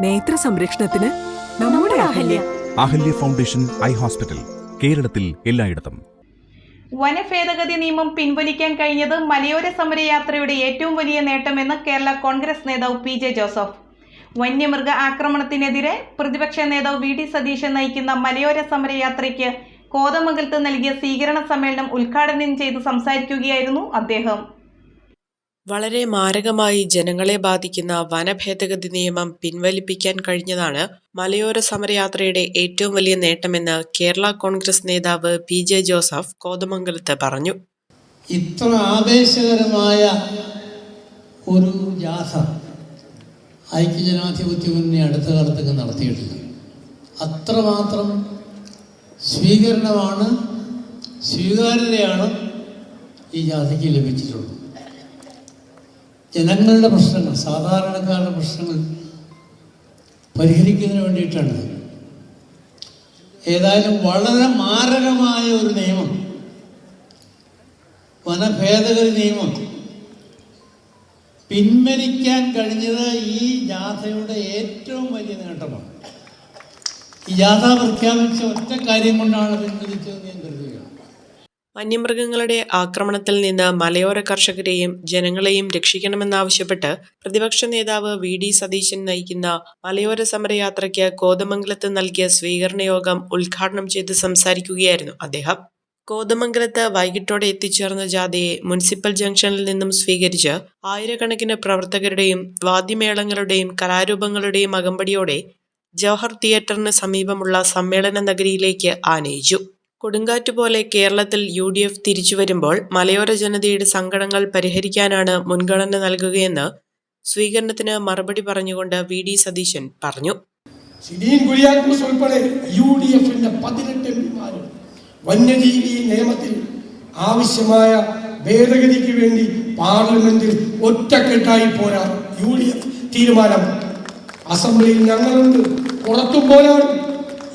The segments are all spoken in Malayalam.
നേത്ര സംരക്ഷണത്തിന് നമ്മുടെ Ahalya. Ahalya. Foundation eye hospital കേരളത്തിൽ എല്ലായിടത്തും. വനഭേദഗതി നിയമം പിൻവലിക്കാൻ കഴിഞ്ഞത് മലയോര സമരയാത്രയുടെ ഏറ്റവും വലിയ നേട്ടമെന്ന് കേരള കോൺഗ്രസ് നേതാവ് പി ജെ ജോസഫ്. വന്യമൃഗ ആക്രമണത്തിനെതിരെ പ്രതിപക്ഷ നേതാവ് വി ഡി സതീശൻ നയിക്കുന്ന മലയോര സമരയാത്രയ്ക്ക് കോതമംഗലത്ത് നൽകിയ സ്വീകരണ സമ്മേളനം ഉദ്ഘാടനം ചെയ്ത് സംസാരിക്കുകയായിരുന്നു അദ്ദേഹം. വളരെ മാരകമായി ജനങ്ങളെ ബാധിക്കുന്ന വനഭേദഗതി നിയമം പിൻവലിപ്പിക്കാൻ കഴിഞ്ഞതാണ് മലയോര സമരയാത്രയുടെ ഏറ്റവും വലിയ നേട്ടമെന്ന് കേരള കോൺഗ്രസ് നേതാവ് പി ജെ ജോസഫ് കോതമംഗലത്ത് പറഞ്ഞു. ഇത്ര ആവേശകരമായ ഒരു ജാഥ ഐക്യജനാധിപത്യ മുന്നേ അടുത്ത കാലത്തൊക്കെ നടത്തിയിട്ടില്ല. അത്രമാത്രം സ്വീകരണമാണ് സ്വീകാര്യതയാണ് ഈ ജാഥയ്ക്ക് ലഭിച്ചിട്ടുള്ളത്. ജനങ്ങളുടെ പ്രശ്നങ്ങൾ സാധാരണക്കാരുടെ പ്രശ്നങ്ങൾ പരിഹരിക്കുന്നതിന് വേണ്ടിയിട്ടാണ് ഏതായാലും വളരെ മാരകമായ ഒരു നിയമം. വനഭേദഗതി നിയമം. പിൻവലിക്കാൻ കഴിഞ്ഞത് ഈ ജാഥയുടെ ഏറ്റവും വലിയ നേട്ടമാണ്. ഈ ജാഥ പ്രഖ്യാപിച്ച ഒറ്റ കാര്യം കൊണ്ടാണ് പിൻവലിച്ചതെന്ന് ഞാൻ വന്യമൃഗങ്ങളുടെ ആക്രമണത്തിൽ നിന്ന് മലയോര കർഷകരെയും ജനങ്ങളെയും രക്ഷിക്കണമെന്നാവശ്യപ്പെട്ട് പ്രതിപക്ഷ നേതാവ് വി ഡി സതീശൻ നയിക്കുന്ന മലയോര സമരയാത്രയ്ക്ക് കോതമംഗലത്ത് നൽകിയ സ്വീകരണ യോഗം ഉദ്ഘാടനം ചെയ്ത് സംസാരിക്കുകയായിരുന്നു അദ്ദേഹം. കോതമംഗലത്ത് വൈകിട്ടോടെ എത്തിച്ചേർന്ന ജാഥയെ മുനിസിപ്പൽ ജംഗ്ഷനിൽ നിന്നും സ്വീകരിച്ച് ആയിരക്കണക്കിന് പ്രവർത്തകരുടെയും വാദ്യമേളങ്ങളുടെയും കലാരൂപങ്ങളുടെയും അകമ്പടിയോടെ ജവഹർ തിയേറ്ററിന് സമീപമുള്ള സമ്മേളന നഗരിയിലേക്ക് ആനയിച്ചു. കൊടുങ്കാറ്റ് പോലെ കേരളത്തിൽ യു ഡി എഫ് തിരിച്ചു വരുമ്പോൾ മലയോര ജനതയുടെ സങ്കടങ്ങൾ പരിഹരിക്കാനാണ് മുൻഗണന നൽകുകയെന്ന് സ്വീകരണത്തിന് മറുപടി പറഞ്ഞുകൊണ്ട് വി ഡി സതീശൻ പറഞ്ഞു. വന്യജീവി നിയമത്തിൽ ആവശ്യമായ ഭേദഗതിക്ക് വേണ്ടി പാർലമെന്റിൽ ഒറ്റക്കെട്ടായി പോരാ യു ഡി എഫ് തീരുമാനം. അസംബ്ലിയിൽ ഞങ്ങളുണ്ട്. പുറത്തും പോരാടും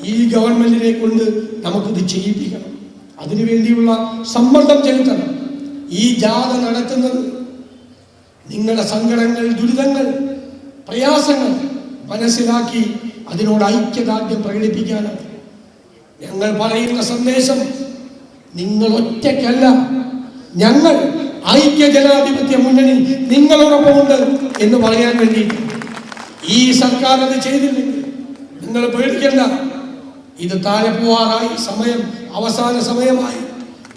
ഈ ഗവൺമെന്റിനെ കൊണ്ട് നമുക്കിത് ചെയ്യിപ്പിക്കണം. അതിനുവേണ്ടിയുള്ള സമ്മർദ്ദം ചെലുത്തണം. ഈ ജാഥ നടത്തുന്നത് നിങ്ങളുടെ സങ്കടങ്ങൾ ദുരിതങ്ങൾ പ്രയാസങ്ങൾ മനസ്സിലാക്കി അതിനോട് ഐക്യദാർഢ്യം പ്രകടിപ്പിക്കാനാണ്. ഞങ്ങൾ പറയുന്ന സന്ദേശം നിങ്ങൾ ഒറ്റയ്ക്കല്ല. ഞങ്ങൾ ഐക്യ ജനാധിപത്യ മുന്നണി നിങ്ങളോടൊപ്പമുണ്ട് എന്ന് പറയാൻ വേണ്ടി ഈ സർക്കാർ അത് ചെയ്തില്ലെങ്കിൽ നിങ്ങൾ പേടിക്കണ്ട. ഇത് താഴെ പോവാറായി. സമയം അവസാന സമയമായി.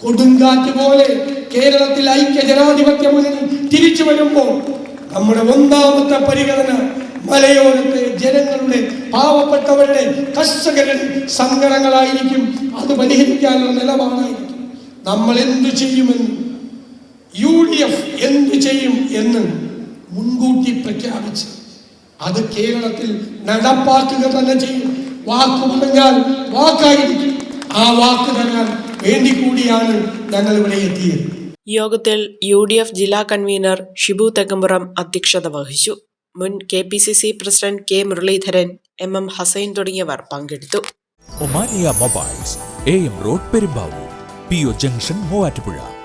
കൊടുങ്കാറ്റ് പോലെ കേരളത്തിൽ ഐക്യ ജനാധിപത്യ മുന്നണി തിരിച്ചു വരുമ്പോൾ നമ്മുടെ ഒന്നാമത്തെ പരിഗണന മലയോരത്തെ ജനങ്ങളുടെ പാവപ്പെട്ടവരുടെ കർഷകരുടെ സങ്കടങ്ങളായിരിക്കും. അത് പരിഹരിക്കാനുള്ള നിലപാടായിരിക്കും. നമ്മൾ എന്തു ചെയ്യുമെന്ന് യു ഡി എഫ് എന്തു ചെയ്യും എന്ന് മുൻകൂട്ടി പ്രഖ്യാപിച്ച് അത് കേരളത്തിൽ നടപ്പാക്കുക തന്നെ ചെയ്യും. വാക്ക് പറഞ്ഞാൽ വാക്കായിരിക്കും. ആ വാക്ക് തരാൻ വേണ്ടി കൂടിയാണ് ഞങ്ങൾ ഇവിടെ എത്തിയത്. യോഗത്തിൽ യു ഡി എഫ് ജില്ലാ കൺവീനർ ഷിബു തെക്കമ്പുറം അധ്യക്ഷത വഹിച്ചു. മുൻ K P C C president K Muraleedharan M M Hasain തുടങ്ങിയവർ പങ്കെടുത്തു. Omania mobiles A M road Perumbavoor P O junction Muvattupuzha.